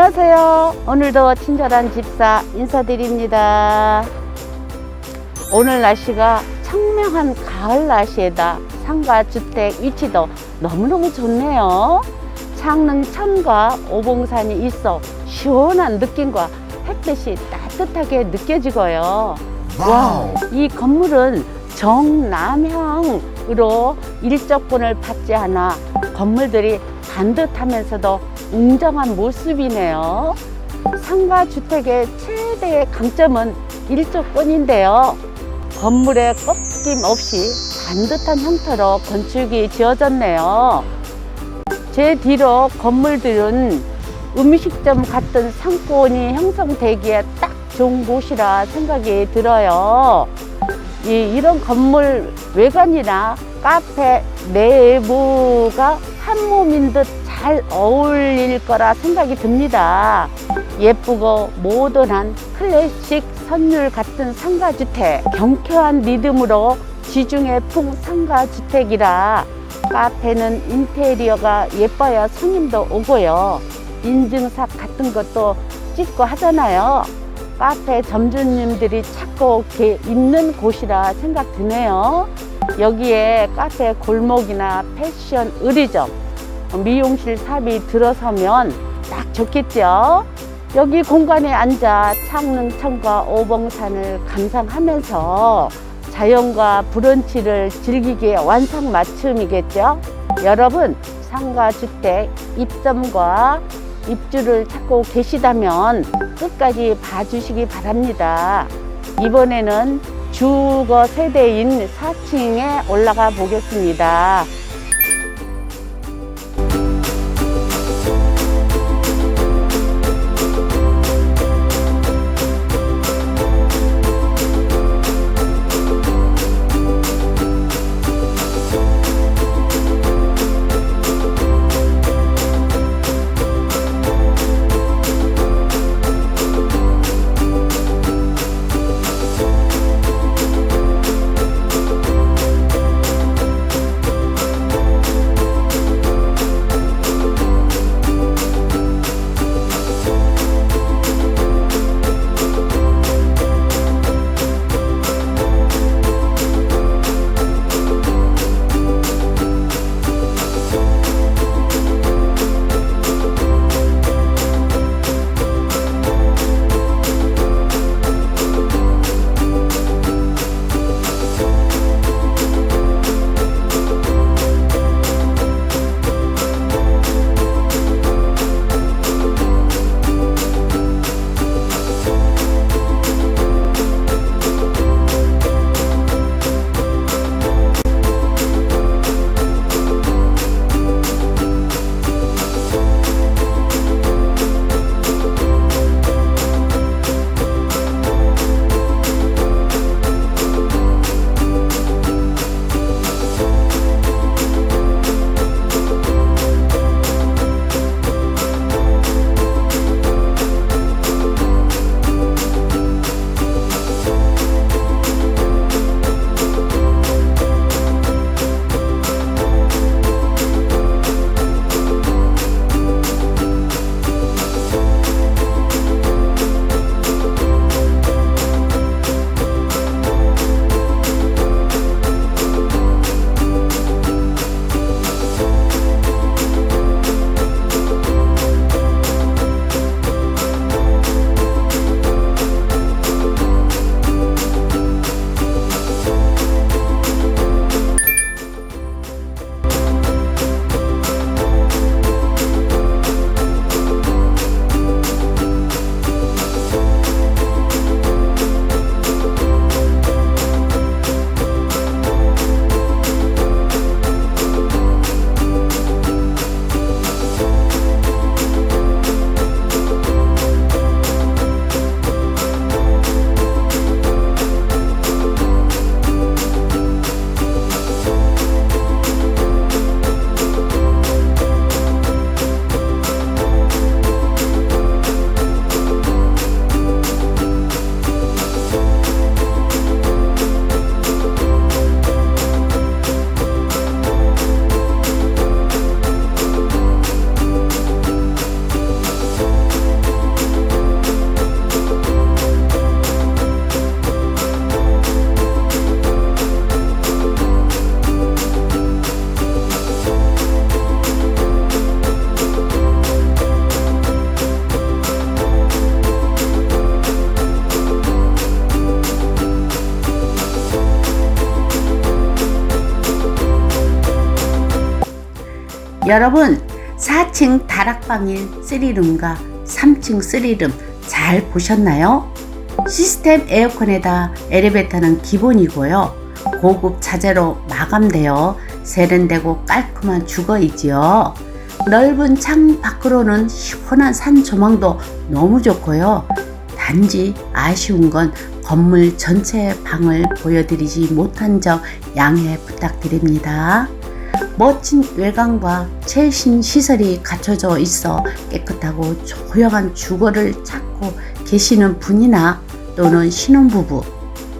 안녕하세요. 오늘도 친절한 집사 인사드립니다. 오늘 날씨가 청명한 가을 날씨에다 상가 주택 위치도 너무너무 좋네요. 창릉 천과 오봉산이 있어 시원한 느낌과 햇빛이 따뜻하게 느껴지고요. 와, 이 건물은 정남향으로 일조권을 받지 않아 건물들이 반듯하면서도 웅장한 모습이네요. 상가 주택의 최대의 강점은 일조권인데요. 건물에 꺾임 없이 반듯한 형태로 건축이 지어졌네요. 제 뒤로 건물들은 음식점 같은 상권이 형성되기에 딱 좋은 곳이라 생각이 들어요. 이, 이런 건물 외관이나 카페 내부가 한 몸인 듯 잘 어울릴 거라 생각이 듭니다. 예쁘고 모던한 클래식 선율 같은 상가주택, 경쾌한 리듬으로 지중해 풍 상가주택이라 카페는 인테리어가 예뻐야 손님도 오고요. 인증샷 같은 것도 찍고 하잖아요. 카페 점주님들이 찾고 있는 곳이라 생각 드네요. 여기에 카페 골목이나 패션 의류점, 미용실 삽이 들어서면 딱 좋겠죠. 여기 공간에 앉아 창릉천과 오봉산을 감상하면서 자연과 브런치를 즐기기에 완성 맞춤이겠죠. 여러분 상가 주택 입점과 입주를 찾고 계시다면 끝까지 봐주시기 바랍니다. 이번에는 주거 세대인 4층에 올라가 보겠습니다. 여러분 4층 다락방인 3룸과 3층 3룸 잘 보셨나요? 시스템 에어컨에다 엘리베이터는 기본이고요. 고급 자재로 마감되어 세련되고 깔끔한 주거이지요. 넓은 창 밖으로는 시원한 산 조망도 너무 좋고요. 단지 아쉬운 건 건물 전체 방을 보여드리지 못한 점 양해 부탁드립니다. 멋진 외관과 최신 시설이 갖춰져 있어 깨끗하고 조용한 주거를 찾고 계시는 분이나 또는 신혼부부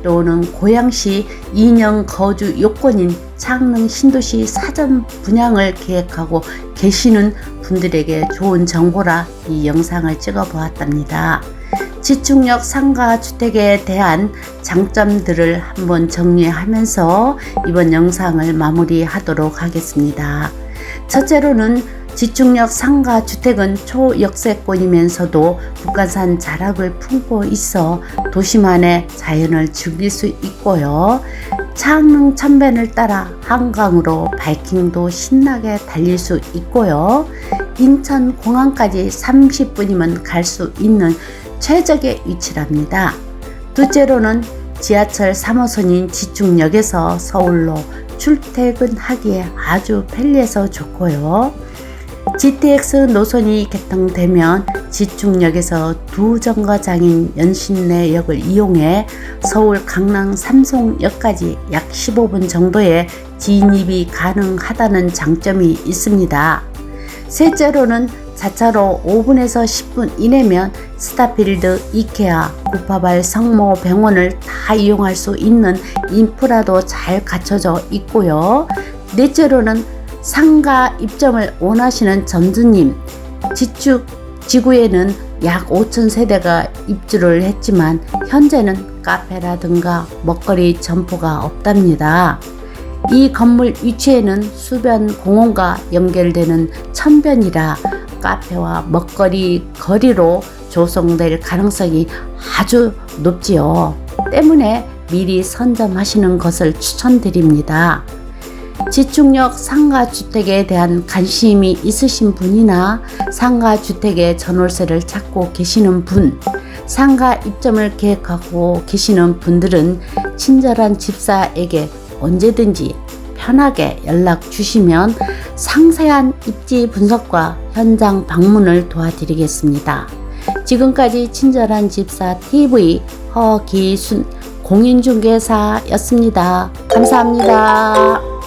또는 고양시 2년 거주 요건인 창릉 신도시 사전 분양을 계획하고 계시는 분들에게 좋은 정보라 이 영상을 찍어 보았답니다. 지축력 상가 주택에 대한 장점들을 한번 정리하면서 이번 영상을 마무리하도록 하겠습니다. 첫째로는 지축력 상가 주택은 초역세권이면서도 북한산 자락을 품고 있어 도시만의 자연을 즐길 수 있고요. 창릉 천변을 따라 한강으로 바이킹도 신나게 달릴 수 있고요. 인천 공항까지 30분이면 갈 수 있는 최적의 위치랍니다. 둘째로는 지하철 3호선인 지축역에서 서울로 출퇴근하기에 아주 편리해서 좋고요. GTX 노선이 개통되면 지축역에서 두 정거장인 연신내역을 이용해 서울 강남 삼송역까지 약 15분 정도의 진입이 가능하다는 장점이 있습니다. 셋째로는 자차로 5분에서 10분 이내면 스타필드, 이케아, 구파발 성모 병원을 다 이용할 수 있는 인프라도 잘 갖춰져 있고요. 넷째로는 상가 입점을 원하시는 전주님, 지축 지구에는 약 5천 세대가 입주를 했지만 현재는 카페라든가 먹거리 점포가 없답니다. 이 건물 위치에는 수변 공원과 연결되는 천변이라 카페와 먹거리 거리로 조성될 가능성이 아주 높지요. 때문에 미리 선점하시는 것을 추천드립니다. 지축력 상가주택에 대한 관심이 있으신 분이나 상가주택의 전월세를 찾고 계시는 분, 상가 입점을 계획하고 계시는 분들은 친절한 집사에게 언제든지 편하게 연락 주시면 상세한 입지 분석과 현장 방문을 도와드리겠습니다. 지금까지 친절한 집사 TV 허기순 공인중개사였습니다. 감사합니다.